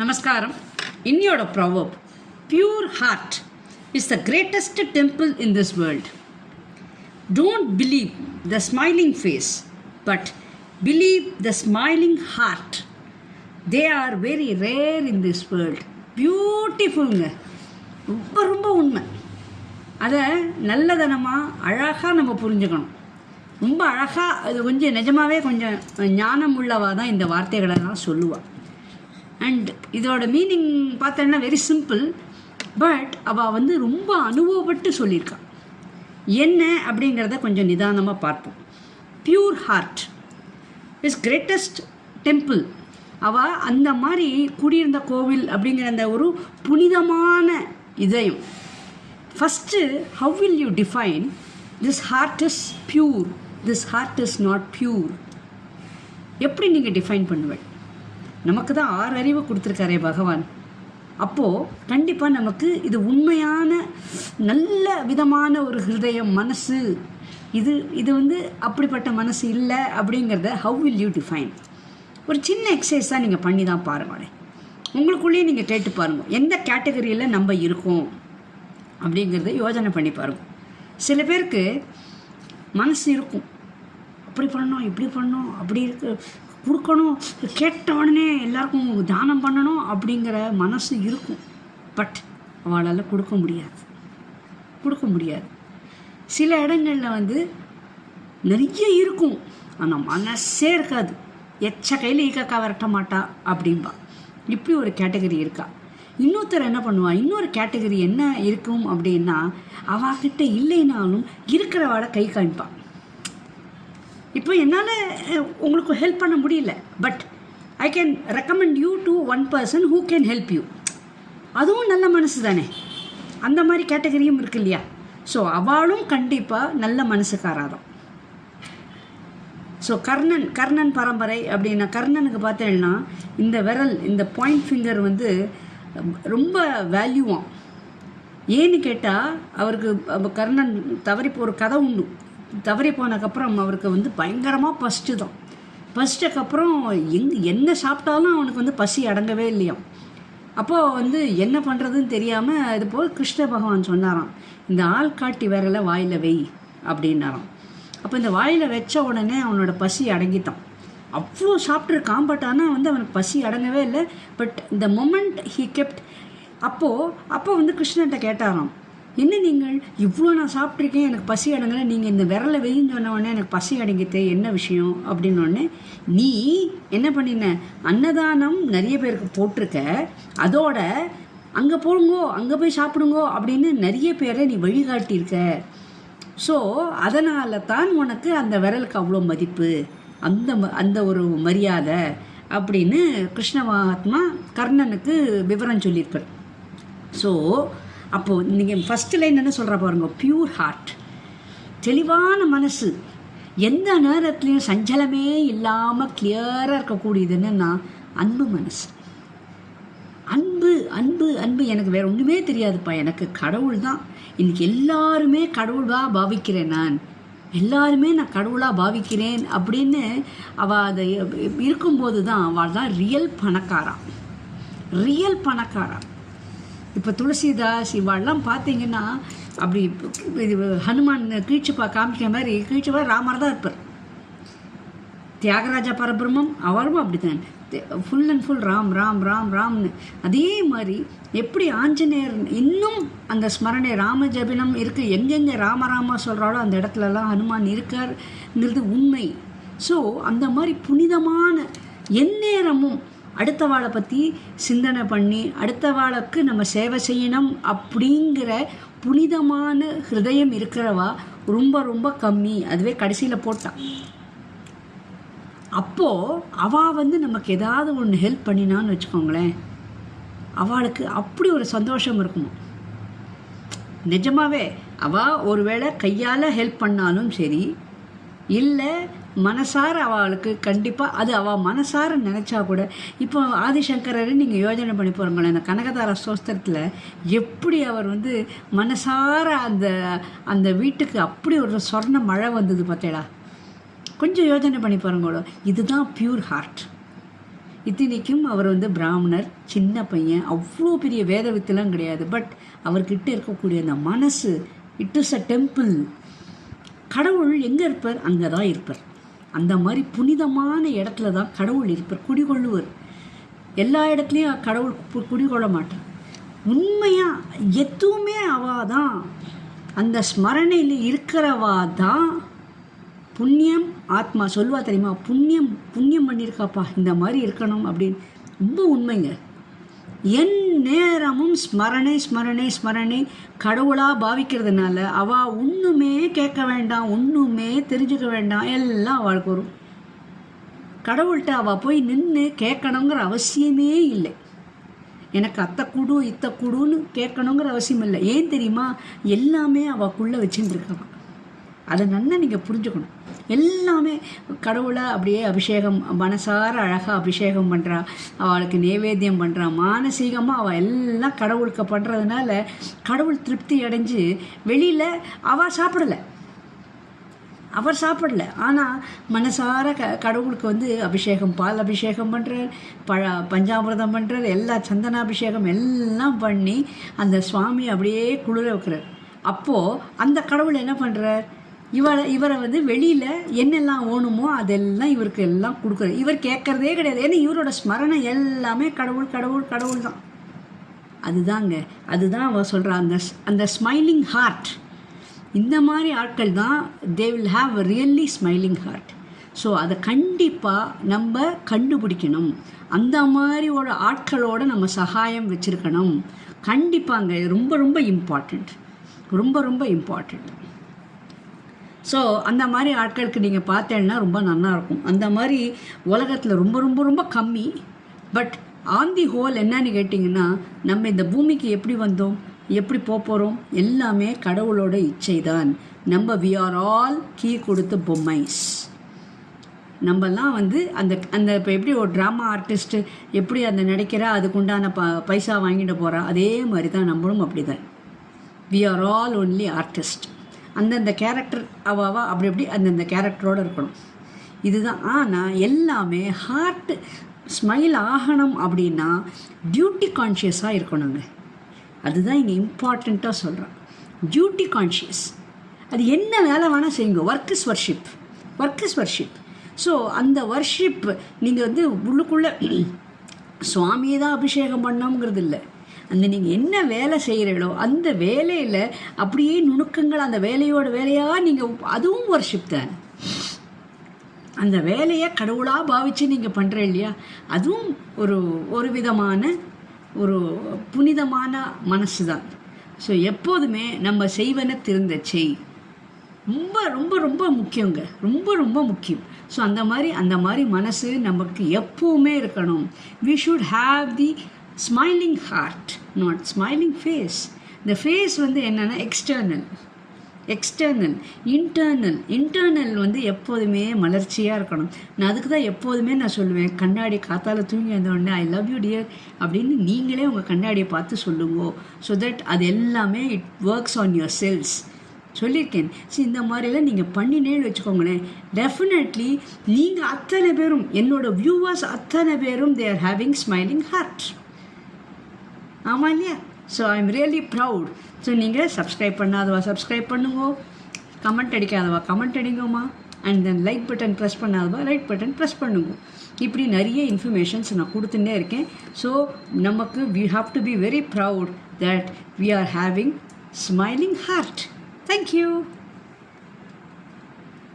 நமஸ்காரம். இன்னியோட proverb pure heart is the greatest temple in this world don't believe the smiling face but believe the smiling heart they are very rare in this world பியூட்டிஃபுல்ங்க ரொம்ப ரொம்ப உண்மை. அதை நல்லதனமாக அழகாக நம்ம புரிஞ்சுக்கணும். ரொம்ப அழகாக அது கொஞ்சம் நிஜமாகவே கொஞ்சம் ஞானம் உள்ளவா தான் இந்த வார்த்தைகளெல்லாம் சொல்லுவாள் அண்ட் இதோட மீனிங் பார்த்தோன்னா வெரி சிம்பிள் பட் அவள் வந்து ரொம்ப அனுபவப்பட்டு சொல்லியிருக்காள் என்ன அப்படிங்கிறத கொஞ்சம் நிதானமாக பார்ப்போம். Pure heart is greatest temple அவள் அந்த மாதிரி குடியிருந்த கோவில் அப்படிங்கிற அந்த ஒரு புனிதமான இதயம். First how will you define this heart is pure this heart is not pure எப்படி நீங்கள் டிஃபைன் பண்ணுவேன் நமக்கு தான் ஆறு அறிவை கொடுத்துருக்காரே பகவான். அப்போது கண்டிப்பாக நமக்கு இது உண்மையான நல்ல விதமான ஒரு ஹிருதயம் மனசு. இது இது வந்து அப்படிப்பட்ட மனசு இல்லை அப்படிங்கிறத ஹவ் வில் யூ டிஃபைன் ஒரு சின்ன எக்ஸசைஸ் தான் நீங்கள் பண்ணி தான் பாருங்களேன் உங்களுக்குள்ளேயே நீங்கள் கேட்டு பாருங்கள் எந்த கேட்டகரியில் நம்ம இருக்கோம் அப்படிங்கிறத யோசனை பண்ணி பாருங்க. சில பேருக்கு மனசு இருக்கும். அப்படி பண்ணோம் இப்படி பண்ணோம் அப்படி இருக்கு. கொடுக்கணும் கேட்ட உடனே எல்லாருக்கும் தானம் பண்ணணும் அப்படிங்கிற மனசு இருக்கும். பட் அவளால் கொடுக்க முடியாது. கொடுக்க முடியாது. சில இடங்களில் வந்து நிறைய இருக்கும். ஆனால் மனசே இருக்காது. எச்ச கையில் ஈக்கக்கா விரட்ட மாட்டா அப்படின்பா இப்படி ஒரு கேட்டகரி இருக்கா. இன்னொருத்தர் என்ன பண்ணுவா? இன்னொரு கேட்டகரி என்ன இருக்கும் அப்படின்னா அவகிட்ட இல்லைனாலும் இருக்கிறவாட கை காமிப்பான் இப்போ என்னால் உங்களுக்கு ஹெல்ப் பண்ண முடியல. But I can recommend you to one person who can help you அதுவும் நல்ல மனசு தானே? அந்த மாதிரி கேட்டகரியும் இருக்கு இல்லையா? ஸோ அவளும் கண்டிப்பாக நல்ல மனசுக்காராதான் ஸோ கர்ணன் கர்ணன் பரம்பரை அப்படின்னா கர்ணனுக்கு பார்த்தேன்னா இந்த விரல் இந்த பாயிண்ட் ஃபிங்கர் வந்து ரொம்ப வேல்யூவாம் ஏன்னு கேட்டால் அவருக்கு கர்ணன் தவறி ஒரு கதை உண்டு. தவறி போனதுக்கப்புறம் அவருக்கு வந்து பயங்கரமாக பசிச்சு தான் பசிச்சக்கப்புறம் எங் என்ன சாப்பிட்டாலும் அவனுக்கு வந்து பசி அடங்கவே இல்லையாம் அப்போது வந்து என்ன பண்ணுறதுன்னு தெரியாமல் இது போல் கிருஷ்ண பகவான் சொன்னாராம் இந்த ஆள் காட்டி விரலை வாயில் வெய் அப்படின்னாராம். அப்போ இந்த வாயில் வச்ச உடனே அவனோட பசி அடங்கிட்டான். அவ்வளோ சாப்பிட்ருக்கான் பட் ஆனால் வந்து அவனுக்கு பசி அடங்கவே இல்லை. பட் இந்த மொமெண்ட் ஹீ கெப்ட் அப்போது அப்போ வந்து கிருஷ்ணன்ட்ட கேட்டாராம் என்ன நீங்கள்? இவ்வளோ நான் சாப்பிட்ருக்கேன் எனக்கு பசி அடங்கலை. நீங்கள் இந்த விரலை வெயின்னு சொன்ன எனக்கு பசி அடங்கித்தே என்ன விஷயம்? அப்படின்னு உடனே நீ என்ன பண்ணின? அன்னதானம் நிறைய பேருக்கு போட்டிருக்க. அதோட அங்கே போடுங்கோ அங்கே போய் சாப்பிடுங்கோ அப்படின்னு நிறைய பேரை நீ வழிகாட்டியிருக்க. ஸோ அதனால தான் உனக்கு அந்த விரலுக்கு அவ்வளோ மதிப்பு அந்த ம- அந்த ஒரு மரியாதை அப்படின்னு கிருஷ்ண மகாத்மா கர்ணனுக்கு விவரம் சொல்லியிருக்கார். ஸோ அப்போது நீங்கள் ஃபஸ்ட்டு லைன் என்ன சொல்கிற பாருங்க பியூர் ஹார்ட் தெளிவான மனசு. எந்த நேரத்துலையும் சஞ்சலமே இல்லாமல் கிளியராக இருக்கக்கூடியது என்னென்னா அன்பு மனசு. அன்பு அன்பு அன்பு எனக்கு வேற ஒன்றுமே தெரியாதுப்பா. எனக்கு கடவுள் தான் இன்னைக்கு எல்லாருமே கடவுளாக பாவிக்கிறேன் நான். எல்லாருமே நான் கடவுளாக பாவிக்கிறேன் அப்படின்னு அவள் அதை இருக்கும்போது தான் அவள் தான் ரியல் பணக்காரா. ரியல் பணக்காரா. இப்போ துளசிதாஸ் இவாள்லாம் பார்த்தீங்கன்னா அப்படி இது ஹனுமான் கீழ்ச்சிப்பா காமிக்கிற மாதிரி கீழ்ச்சிப்பா ராமர் தான் இருப்பார். தியாகராஜா பரபிரம்மம் அவரும் அப்படித்தான். Full and full Ram Ram Ram ராம்னு. அதே மாதிரி எப்படி ஆஞ்சநேயர் இன்னும் அந்த ஸ்மரணை ராம ஜபினம் இருக்கு? எங்கெங்கே ராம ராமா சொல்கிறாளோ அந்த இடத்துலலாம் ஹனுமான் இருக்காருங்கிறது உண்மை. ஸோ அந்த மாதிரி புனிதமான எந்நேரமும் அடுத்தவாளை பற்றி சிந்தனை பண்ணி அடுத்தவாளுக்கு நம்ம சேவை செய்யணும் அப்படிங்கிற புனிதமான ஹிருதயம் இருக்கிறவா ரொம்ப ரொம்ப கம்மி. அதுவே கடைசியில் போட்டான் அப்போது அவள் வந்து நமக்கு ஏதாவது ஒன்று ஹெல்ப் பண்ணினான்னு வச்சுக்கோங்களேன். அவளுக்கு அப்படி ஒரு சந்தோஷம் இருக்குமா? நிஜமாவே அவள் ஒருவேளை கையால் ஹெல்ப் பண்ணாலும் சரி இல்லை மனசார அவளுக்கு கண்டிப்பாக அது அவள் மனசார நினச்சா கூட இப்போ ஆதிசங்கரரை நீங்கள் யோஜனை பண்ணி போகிறீங்களேன் அந்த கனகதார சோஸ்திரத்தில் எப்படி அவர் வந்து மனசார அந்த அந்த வீட்டுக்கு அப்படி ஒரு சொர்ண மழை வந்தது பார்த்தேடா கொஞ்சம் யோசனை பண்ணி பாருங்களோ இதுதான் பியூர் ஹார்ட் இத்தனைக்கும் அவர் வந்து பிராமணர் சின்ன பையன் அவ்வளோ பெரிய வேத வித்தெல்லாம் கிடையாது. பட் அவர்கிட்ட இருக்கக்கூடிய அந்த மனசு இட் இஸ் அ டெம்பிள் கடவுள் எங்கே இருப்பார்? அங்கே தான் இருப்பார். அந்த மாதிரி புனிதமான இடத்துல தான் கடவுள் இருப்பார் குடிகொள்ளுவர். எல்லா இடத்துலையும் கடவுள் குடிகொள்ள மாட்டார். உண்மையாக எதுவுமே அவா தான் அந்த ஸ்மரணையில் இருக்கிறவா தான் புண்ணியம் ஆத்மா சொல்லுவா தெரியுமா? புண்ணியம் புண்ணியம் பண்ணியிருக்காப்பா இந்த மாதிரி இருக்கணும் அப்படின்னு. ரொம்ப உண்மைங்க. என் நேரமும் ஸ்மரணை ஸ்மரணை ஸ்மரணை. கடவுளாக பாவிக்கிறதுனால அவள் ஒன்றுமே கேட்க வேண்டாம் ஒன்றுமே தெரிஞ்சுக்க வேண்டாம். எல்லாம் அவளுக்கு வரும் கடவுள்கிட்ட அவள் போய் நின்று கேட்கணுங்கிற அவசியமே இல்லை. எனக்கு அத்தை குடு இத்த குடுன்னு கேட்கணுங்கிற அவசியம் இல்லை. ஏன் தெரியுமா? எல்லாமே அவளுக்குள்ளே வச்சுட்டு அதை நல்லா நீங்கள் புரிஞ்சுக்கணும். எல்லாமே கடவுளை அப்படியே அபிஷேகம் மனசார அழகாக அபிஷேகம் பண்ணுறா அவளுக்கு நைவேத்தியம் பண்ணுறா மானசீகமாக அவள் எல்லாம் கடவுளுக்கு பண்ணுறதுனால கடவுள் திருப்தி அடைஞ்சு வெளியில் அவள் சாப்பிடலை. அவர் சாப்பிடல. ஆனால் மனசார க கடவுளுக்கு வந்து அபிஷேகம் பால் அபிஷேகம் பண்ணுறார் பழ பஞ்சாமிரதம் பண்ணுறார் எல்லா சந்தனாபிஷேகம் எல்லாம் பண்ணி அந்த சுவாமி அப்படியே குளிர வைக்கிறார். அப்போது அந்த கடவுள் என்ன பண்ணுறார் இவரை இவரை வந்து வெளியில் என்னெல்லாம் ஓணுமோ அதெல்லாம் இவருக்கு எல்லாம் கொடுக்குற இவர் கேட்குறதே கிடையாது. ஏன்னா இவரோட ஸ்மரணை எல்லாமே கடவுள் கடவுள் கடவுள் தான். அதுதாங்க. அதுதான் அவ சொல்கிறா அந்த ஸ்- அந்த ஸ்மைலிங் ஹார்ட் இந்த மாதிரி ஆட்கள் தான் they will have a really smiling heart so அதை கண்டிப்பாக நம்ம கண்டுபிடிக்கணும். அந்த மாதிரி ஒரு ஆட்களோட நம்ம சகாயம் வச்சுருக்கணும். கண்டிப்பாங்க ரொம்ப ரொம்ப இம்பார்ட்டண்ட் ரொம்ப ரொம்ப இம்பார்ட்டண்ட் ஸோ அந்த மாதிரி ஆட்களுக்கு நீங்கள் பார்த்தேன்னா ரொம்ப நல்லாயிருக்கும் அந்த மாதிரி உலகத்தில் ரொம்ப ரொம்ப ரொம்ப கம்மி. பட் ஆன் தி ஹோல் என்னன்னு கேட்டிங்கன்னா நம்ம இந்த பூமிக்கு எப்படி வந்தோம்? எப்படி போக போகிறோம் எல்லாமே கடவுளோட இச்சை தான் நம்ம வி ஆர் ஆல் கீ கொடுத்த பொம்மைஸ். நம்மலாம் வந்து அந்த அந்த இப்போ எப்படி ஒரு ட்ராமா ஆர்டிஸ்ட்டு எப்படி அந்த நடிக்கிறா? அதுக்குண்டான ப பைசா வாங்கிட்டு போகிறா அதே மாதிரி தான் நம்மளும் அப்படி தான் we are all only artist அந்தந்த கேரக்டர் அவாவா அப்படி அப்படி அந்தந்த கேரக்டரோடு இருக்கணும். இதுதான். ஆனால் எல்லாமே ஹார்ட் ஸ்மைல் ஆகணும் அப்படின்னா டியூட்டி கான்ஷியஸாக இருக்கணுங்க. அதுதான் இங்கே இம்பார்ட்டண்ட்டாக சொல்கிறேன் டியூட்டி கான்ஷியஸ் அது என்ன வேலை வேணால் செய்யுங்க. Work is worship work is worship so அந்த ஒர்ஷிப் நீங்கள் வந்து உள்ளுக்குள்ளே சுவாமியை தான் அபிஷேகம் பண்ணோங்கிறது இல்லை அந்த நீங்கள் என்ன வேலை செய்கிறீங்களோ அந்த வேலையில் அப்படியே நுணுக்கங்கள் அந்த வேலையோட வேலையாக நீங்கள் அதுவும் ஒர்ஷிப் தான். அந்த வேலையை கடவுளாக பாவித்து நீங்கள் பண்ணுற இல்லையா? அதுவும் ஒரு ஒரு விதமான ஒரு புனிதமான மனசு தான். ஸோ எப்போதுமே நம்ம செய்வன திருந்த செய். ரொம்ப ரொம்ப ரொம்ப முக்கியங்க. ரொம்ப ரொம்ப முக்கியம். ஸோ அந்த மாதிரி அந்த மாதிரி மனசு நமக்கு எப்பவுமே இருக்கணும். We should have the smiling heart not smiling face இந்த ஃபேஸ் வந்து என்னென்னா எக்ஸ்டர்னல் எக்ஸ்டர்னல் இன்டர்னல் இன்டர்னல் வந்து எப்போதுமே மலர்ச்சியாக இருக்கணும். நான் அதுக்கு தான் எப்போதுமே நான் சொல்லுவேன் கண்ணாடி காத்தால தூங்கி வந்தோடனே ஐ லவ் யூ டியர் அப்படின்னு நீங்களே உங்கள் கண்ணாடியை பார்த்து சொல்லுங்கோ. ஸோ தட் அது எல்லாமே it works on your cells சொல்லியிருக்கேன். சரி இந்த மாதிரிலாம் நீங்கள் பண்ணினேன்னு வச்சுக்கோங்களேன். டெஃபினெட்லி நீங்கள் அத்தனை பேரும் என்னோட வியூவர்ஸ் அத்தனை பேரும் they are having smiling heart ஆமாம் இல்லையா? So I am really proud so நீங்கள் சப்ஸ்கிரைப் பண்ணாதவா? சப்ஸ்கிரைப் பண்ணுங்கோ. கமெண்ட் அடிக்காதவா? Comment அடிங்கம்மா. And then like button press பண்ணாதவா? Like button press பண்ணுங்க. இப்படி நிறைய இன்ஃபர்மேஷன்ஸ் நான் கொடுத்துட்டே இருக்கேன். ஸோ நமக்கு we have to be very proud that we are having smiling heart thank you